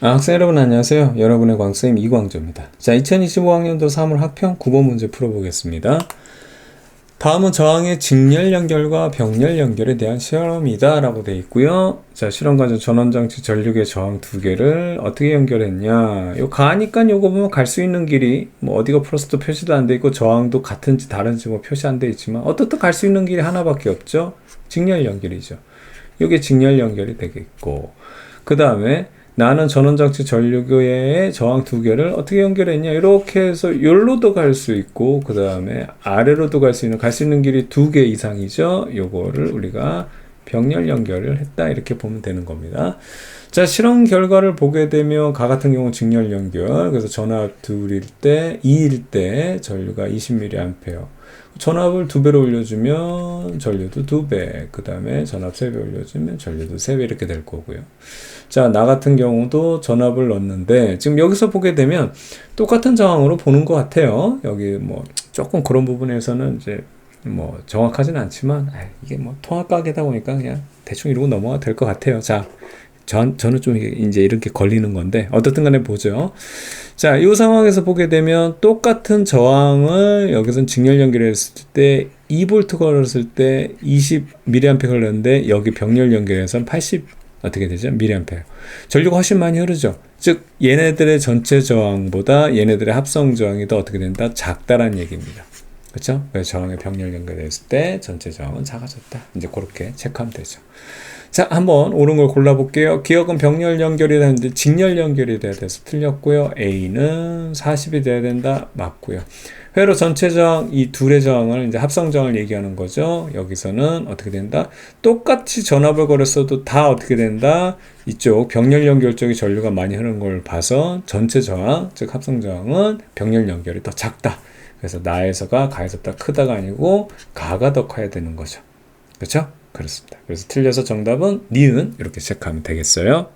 아, 학생 여러분 안녕하세요. 여러분의 광쌤 이광조입니다. 자, 2025학년도 3월 학평 9번 문제 풀어보겠습니다. 다음은 저항의 직렬 연결과 병렬 연결에 대한 실험이다 라고 되어 있고요. 자, 실험 과정 전원장치 전류의 저항 두 개를 어떻게 연결했냐. 요 가니까 요거 보면 갈 수 있는 길이 뭐 어디가 플러스도 표시도 안 돼 있고 저항도 같은지 다른지 뭐 표시 안 돼 있지만 어떻든 갈 수 있는 길이 하나밖에 없죠. 직렬 연결이죠. 요게 직렬 연결이 되겠고 그 다음에 나는 전원장치 전류교의 저항 두 개를 어떻게 연결했냐? 이렇게 해서 여기로도 갈 수 있고 그 다음에 아래로도 갈 수 있는 갈 수 있는 길이 두 개 이상이죠. 요거를 우리가 병렬 연결을 했다. 이렇게 보면 되는 겁니다. 자 실험 결과를 보게 되면 가 같은 경우 직렬 연결. 그래서 전압 둘일 때 2일 때 전류가 20mA 전압을 두 배로 올려주면 전류도 두 배, 그 다음에 전압 세 배 올려주면 전류도 세 배 이렇게 될 거고요. 자, 나 같은 경우도 전압을 넣었는데, 지금 여기서 보게 되면 똑같은 저항으로 보는 것 같아요. 여기 뭐 조금 그런 부분에서는 이제 뭐 정확하진 않지만, 아, 이게 뭐 통합가게다 보니까 그냥 대충 이러고 넘어가 될 것 같아요. 자, 전, 저는 좀 이제 이렇게 걸리는 건데, 어떻든 간에 보죠. 자, 이 상황에서 보게 되면 똑같은 저항을 여기서 직렬 연결했을 때 2V 걸었을 때 20mA 걸렸는데 여기 병렬 연결해서는 80 어떻게 되죠? mA. 전류가 훨씬 많이 흐르죠. 즉 얘네들의 전체 저항보다 얘네들의 합성 저항이 더 어떻게 된다? 작다라는 얘기입니다. 그렇죠? 그래서 저항의 병렬 연결했을 때 전체 저항은 작아졌다. 이제 그렇게 체크하면 되죠. 자, 한번 옳은 걸 골라볼게요. 기억은 병렬 연결이 되는데 직렬 연결이 돼야 돼서 틀렸고요. A는 40이 돼야 된다. 맞고요. 회로 전체 저항, 이 둘의 저항을 이제 합성 저항을 얘기하는 거죠. 여기서는 어떻게 된다? 똑같이 전압을 걸었어도 다 어떻게 된다? 이쪽 병렬 연결 쪽이 전류가 많이 흐르는 걸 봐서 전체 저항, 즉 합성 저항은 병렬 연결이 더 작다. 그래서 나에서가 가에서보다 크다가 아니고 가가 더 커야 되는 거죠. 그렇죠? 그렇습니다. 그래서 틀려서 정답은 니은 이렇게 체크하면 되겠어요.